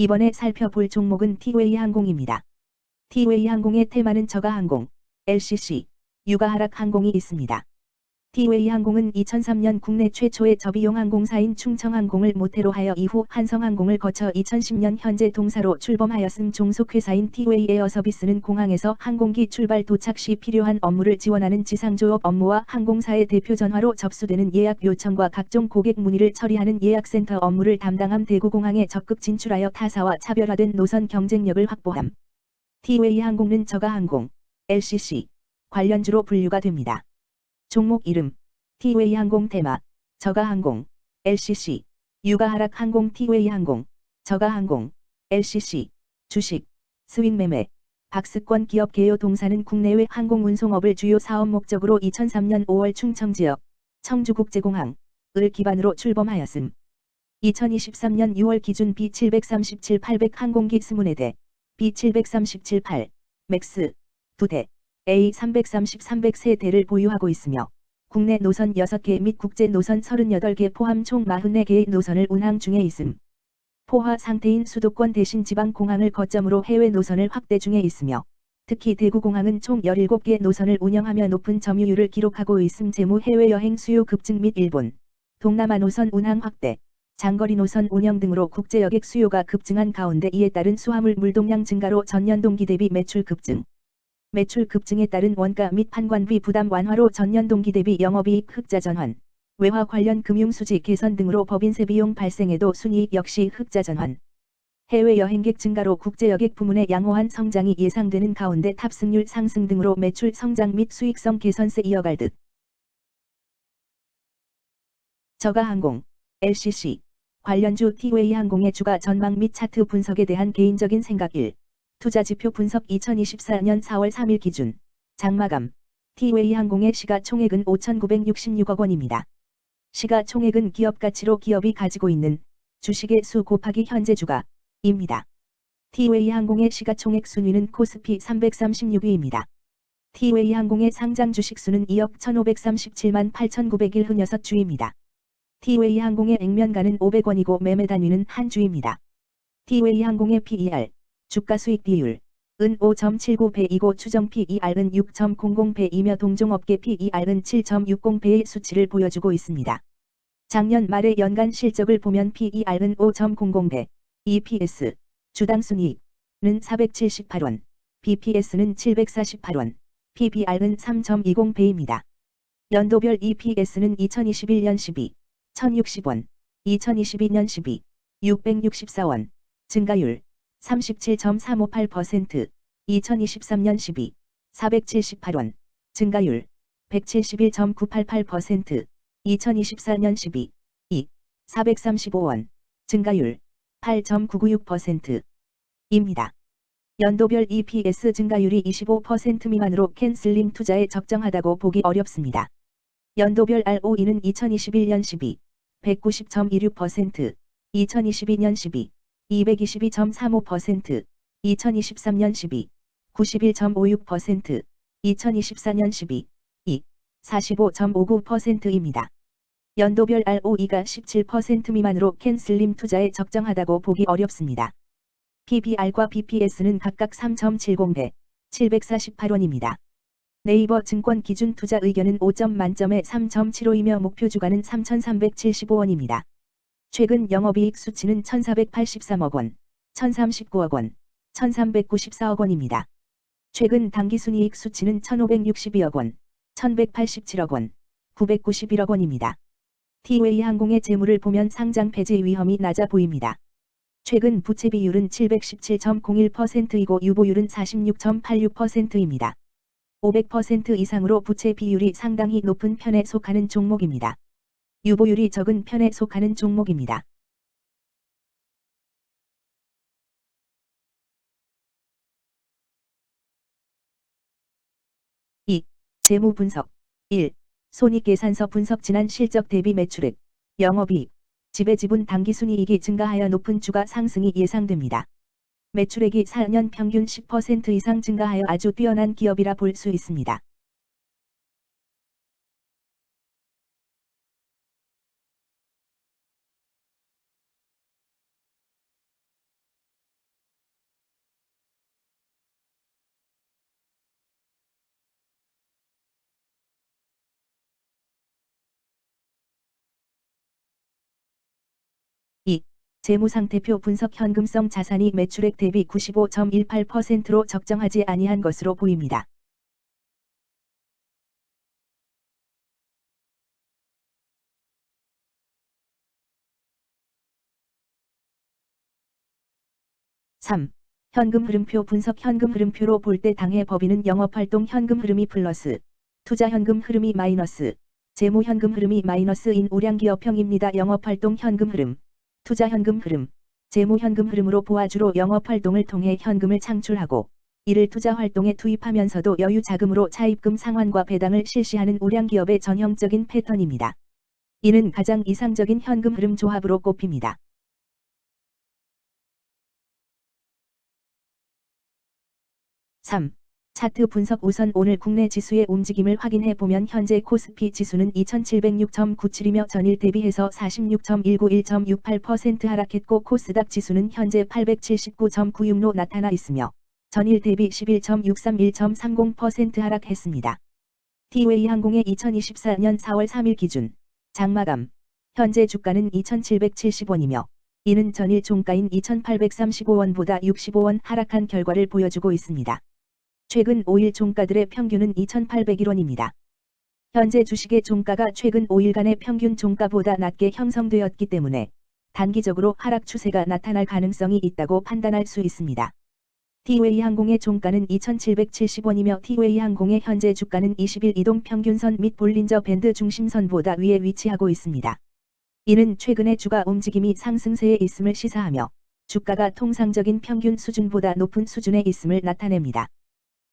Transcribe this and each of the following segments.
이번에 살펴볼 종목은 티웨이 항공입니다. 티웨이 항공의 테마는 저가 항공, LCC, 유가 하락 항공이 있습니다. 티웨이 항공은 2003년 국내 최초의 저비용 항공사인 충청항공을 모태로 하여 이후 한성항공을 거쳐 2010년 현재 동사로 출범하였음 종속회사인 티웨이 에어 서비스는 공항에서 항공기 출발 도착 시 필요한 업무를 지원하는 지상조업 업무와 항공사의 대표 전화로 접수되는 예약 요청과 각종 고객 문의를 처리하는 예약센터 업무를 담당함 대구공항에 적극 진출하여 타사와 차별화된 노선 경쟁력을 확보함. 티웨이 항공은 저가항공, LCC, 관련주로 분류가 됩니다. 종목 이름 티웨이 항공 테마 저가 항공 LCC 유가 하락 항공 티웨이 항공 저가 항공 LCC 주식 스윙 매매 박스권 기업 개요 동사는 국내외 항공 운송업을 주요 사업 목적으로 2003년 5월 충청 지역 청주국제공항 을 기반으로 출범하였음. 2023년 6월 기준 B737 800 항공기 20대 B737 8 맥스 2대 A330 303대를 보유하고 있으며 국내 노선 6개 및 국제 노선 38개 포함 총 44개의 노선을 운항 중에 있음. 포화 상태인 수도권 대신 지방 공항을 거점으로 해외 노선을 확대 중에 있으며 특히 대구공항은 총 17개 노선을 운영하며 높은 점유율을 기록하고 있음 재무 해외여행 수요 급증 및 일본, 동남아 노선 운항 확대, 장거리 노선 운영 등으로 국제 여객 수요가 급증한 가운데 이에 따른 수화물 물동량 증가로 전년 동기 대비 매출 급증. 매출 급증에 따른 원가 및 판관비 부담 완화로 전년 동기 대비 영업이익 흑자 전환, 외화 관련 금융수지 개선 등으로 법인세 비용 발생에도 순이익 역시 흑자 전환. 해외 여행객 증가로 국제 여객 부문의 양호한 성장이 예상되는 가운데 탑승률 상승 등으로 매출 성장 및 수익성 개선세 이어갈 듯. 저가항공, LCC, 관련주 티웨이 항공의 주가 전망 및 차트 분석에 대한 개인적인 생각 1. 투자지표 분석 2024년 4월 3일 기준 장마감 티웨이 항공의 시가총액은 5,966억 원입니다. 시가총액은 기업가치로 기업이 가지고 있는 주식의 수 곱하기 현재 주가입니다. 티웨이 항공의 시가총액 순위는 코스피 336위입니다. 티웨이 항공의 상장 주식수는 2억 1,537만 8,901 흔6주입니다. 티웨이 항공의 액면가는 500원이고 매매 단위는 한 주입니다. 티웨이 항공의 PER 주가 수익 비율 은 5.79배이고 추정 PER은 6.00배이며 동종업계 PER은 7.60배의 수치를 보여주고 있습니다. 작년 말의 연간 실적을 보면 PER은 5.00배, EPS, 주당 순이익은 478원, BPS는 748원, PBR은 3.20배입니다. 연도별 EPS는 2021년 12, 1060원, 2022년 12, 664원, 증가율 37.358%, 2023년 12, 478원, 증가율 171.988%, 2024년 12, 2, 435원, 증가율 8.996%입니다. 연도별 EPS 증가율이 25% 미만으로 캔슬링 투자에 적정하다고 보기 어렵습니다. 연도별 ROE는 2021년 12, 190.26%, 2022년 12, 222.35%, 2023년 12, 91.56%, 2024년 12, 2, 45.59%입니다. 연도별 ROE가 17% 미만으로 캔슬림 투자에 적정하다고 보기 어렵습니다. PBR과 BPS는 각각 3.70배, 748원입니다. 네이버 증권 기준 투자 의견은 5점 만점에 3.75이며 목표 주가는 3,375원입니다. 최근 영업이익 수치는 1,483억 원, 1,039억 원, 1,394억 원입니다. 최근 당기순이익 수치는 1,562억 원, 1,187억 원, 991억 원입니다. 티웨이 항공의 재물을 보면 상장 폐지 위험이 낮아 보입니다. 최근 부채 비율은 717.01%이고 유보율은 46.86%입니다. 500% 이상으로 부채 비율이 상당히 높은 편에 속하는 종목입니다. 유보율이 적은 편에 속하는 종목입니다. 이 재무 분석 1. 손익계산서 분석 지난 실적 대비 매출액, 영업이익, 지배지분 당기순이익이 증가하여 높은 주가 상승이 예상됩니다. 매출액이 4년 평균 10% 이상 증가하여 아주 뛰어난 기업이라 볼 수 있습니다. 재무상태표 분석 현금성 자산이 매출액 대비 95.18%로 적정하지 아니한 것으로 보입니다. (3) 현금 흐름표 분석 현금 흐름표로 볼 때 당해 법인은 영업활동 현금 흐름이 플러스, 투자 현금 흐름이 마이너스, 재무 현금 흐름이 마이너스인 우량기업형입니다. 영업활동 현금 흐름, 투자 현금 흐름, 재무 현금 흐름으로 보아주로 영업 활동을 통해 현금을 창출하고 이를 투자 활동에 투입하면서도 여유 자금으로 차입금 상환과 배당을 실시하는 우량 기업의 전형적인 패턴입니다. 이는 가장 이상적인 현금 흐름 조합으로 꼽힙니다. 3. 차트 분석 우선 오늘 국내 지수의 움직임을 확인해 보면 현재 코스피 지수는 2706.97이며 전일 대비해서 46.191.68% 하락했고 코스닥 지수는 현재 879.96로 나타나 있으며 전일 대비 11.631.30% 하락했습니다. 티웨이 항공의 2024년 4월 3일 기준 장마감 현재 주가는 2770원이며 이는 전일 종가인 2835원보다 65원 하락한 결과를 보여주고 있습니다. 최근 5일 종가들의 평균은 2,801원입니다. 현재 주식의 종가가 최근 5일간의 평균 종가보다 낮게 형성되었기 때문에 단기적으로 하락 추세가 나타날 가능성이 있다고 판단할 수 있습니다. 티웨이 항공의 종가는 2,770원이며 티웨이 항공의 현재 주가는 20일 이동 평균선 및 볼린저 밴드 중심선보다 위에 위치하고 있습니다. 이는 최근의 주가 움직임이 상승세에 있음을 시사하며 주가가 통상적인 평균 수준보다 높은 수준에 있음을 나타냅니다.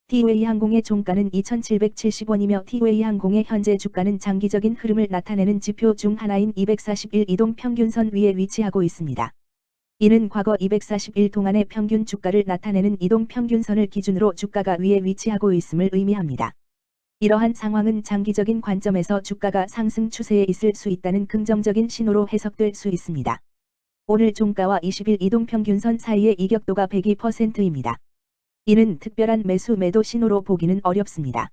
티웨이 항공의 종가는 2,770원이며 티웨이 항공의 현재 주가는 장기적인 흐름을 나타내는 지표 중 하나인 241 이동 평균선 위에 위치하고 있습니다. 이는 과거 241 동안의 평균 주가를 나타내는 이동 평균선을 기준으로 주가가 위에 위치하고 있음을 의미합니다. 이러한 상황은 장기적인 관점에서 주가가 상승 추세에 있을 수 있다는 긍정적인 신호로 해석될 수 있습니다. 오늘 종가와 20일 이동 평균선 사이의 이격도가 102%입니다. 이는 특별한 매수 매도 신호로 보기는 어렵습니다.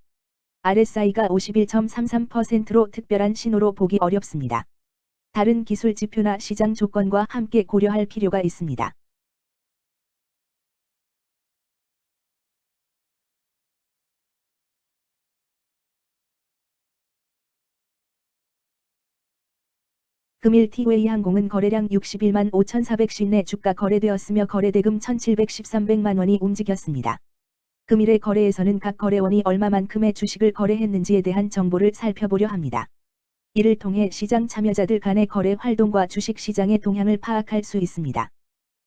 RSI가 51.33%로 특별한 신호로 보기 어렵습니다. 다른 기술 지표나 시장 조건과 함께 고려할 필요가 있습니다. 금일 티웨이 항공은 거래량 61만 5,450내 주가 거래되었으며 거래대금 1,713백만 원이 움직였습니다. 금일의 거래에서는 각 거래원이 얼마만큼의 주식을 거래했는지에 대한 정보를 살펴보려 합니다. 이를 통해 시장 참여자들 간의 거래 활동과 주식 시장의 동향을 파악할 수 있습니다.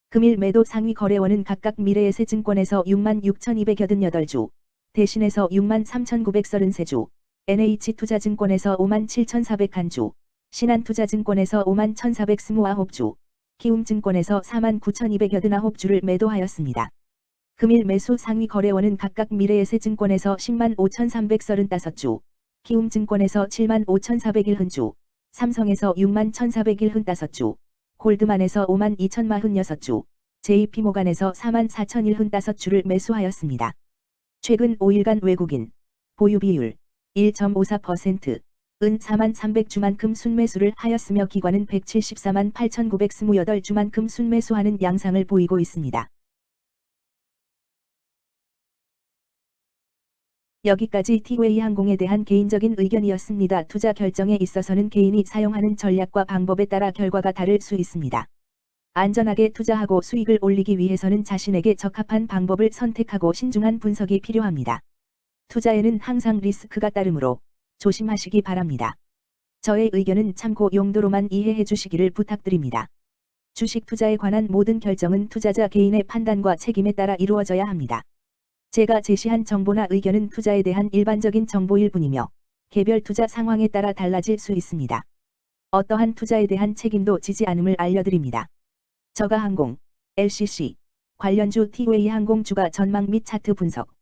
금일 매도 상위 거래원은 각각 미래에셋증권에서 6만 6,288주, 대신에서 6만 3,933주, NH투자증권에서 5만 7,401주, 신한투자증권에서 5만 1,429주, 키움증권에서 4만 9,289주를 매도하였습니다. 금일 매수 상위 거래원은 각각 미래에셋증권에서 10만 5,335주, 키움증권에서 7만 5,401주, 삼성에서 6만 1,401주, 골드만에서 5만 2,046주, JP모간에서 4만 4,015주를 매수하였습니다. 최근 5일간 외국인 보유 비율 1.54%, 은 4만 300주만큼 순매수를 하였으며 기관은 174만 8,928주만큼 순매수하는 양상을 보이고 있습니다. 여기까지 티웨이 항공에 대한 개인적인 의견이었습니다. 투자 결정에 있어서는 개인이 사용하는 전략과 방법에 따라 결과가 다를 수 있습니다. 안전하게 투자하고 수익을 올리기 위해서는 자신에게 적합한 방법을 선택하고 신중한 분석이 필요합니다. 투자에는 항상 리스크가 따르므로 조심하시기 바랍니다. 저의 의견은 참고 용도로만 이해해 주시기를 부탁드립니다. 주식 투자에 관한 모든 결정은 투자자 개인의 판단과 책임에 따라 이루어져야 합니다. 제가 제시한 정보나 의견은 투자에 대한 일반적인 정보일 뿐이며 개별 투자 상황에 따라 달라질 수 있습니다. 어떠한 투자에 대한 책임도 지지 않음을 알려드립니다. 저가 항공, LCC, 관련주 티웨이 항공 주가 전망 및 차트 분석